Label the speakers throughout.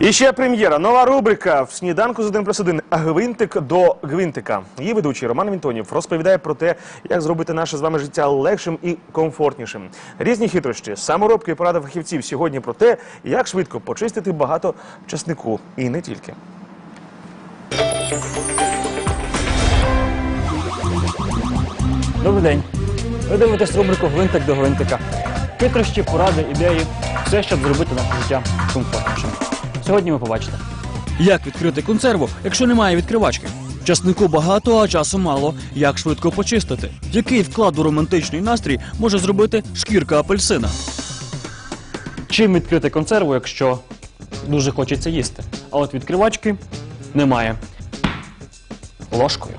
Speaker 1: І ще прем'єра. Нова рубрика в сніданку з 1 плюс 1 Гвинтик до гвинтика. Її ведучий Роман Вінтонів розповідає про те, як зробити наше з вами життя легшим і комфортнішим. Різні хитрощі, саморобки і поради фахівців сьогодні про те, як швидко почистити багато часнику. І не тільки.
Speaker 2: Добрий день. Ви дивитесь рубрику Гвинтик до гвинтика. Хитрощі, поради, ідеї, все, щоб зробити наше життя комфортнішим. Сьогодні ви побачите.
Speaker 3: Як відкрити консерву, якщо немає відкривачки? Часнику багато, а часу мало. Як швидко почистити? Який вклад у романтичний настрій може зробити шкірка апельсина?
Speaker 2: Чим відкрити консерву, якщо дуже хочеться їсти? А от відкривачки немає. Ложкою.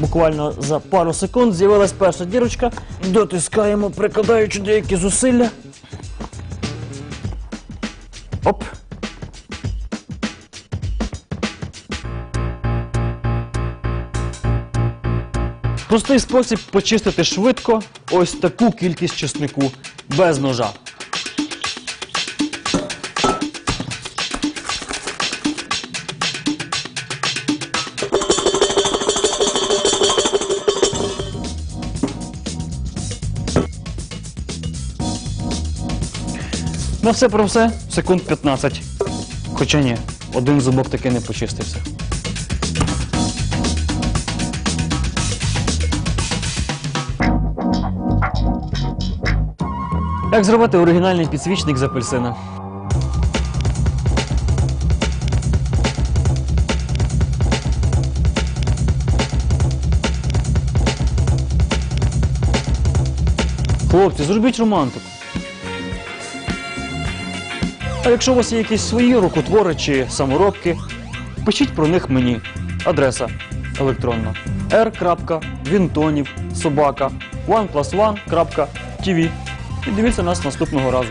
Speaker 2: Буквально за пару секунд з'явилась перша дірочка. Дотискаємо, прикладаючи деякі зусилля. Оп. Простий спосіб почистити швидко ось таку кількість чеснику без ножа. На все про все секунд 15. Хоча ні, один зубок таки не почистився. Як зробити оригінальний підсвічник з апельсина? Хлопці, зробіть романтику. А якщо у вас є якісь свої рукотвори чи саморобки, пишіть про них мені. Адреса електронна r.vintonів собака oneplus1.tv І дивіться нас наступного разу.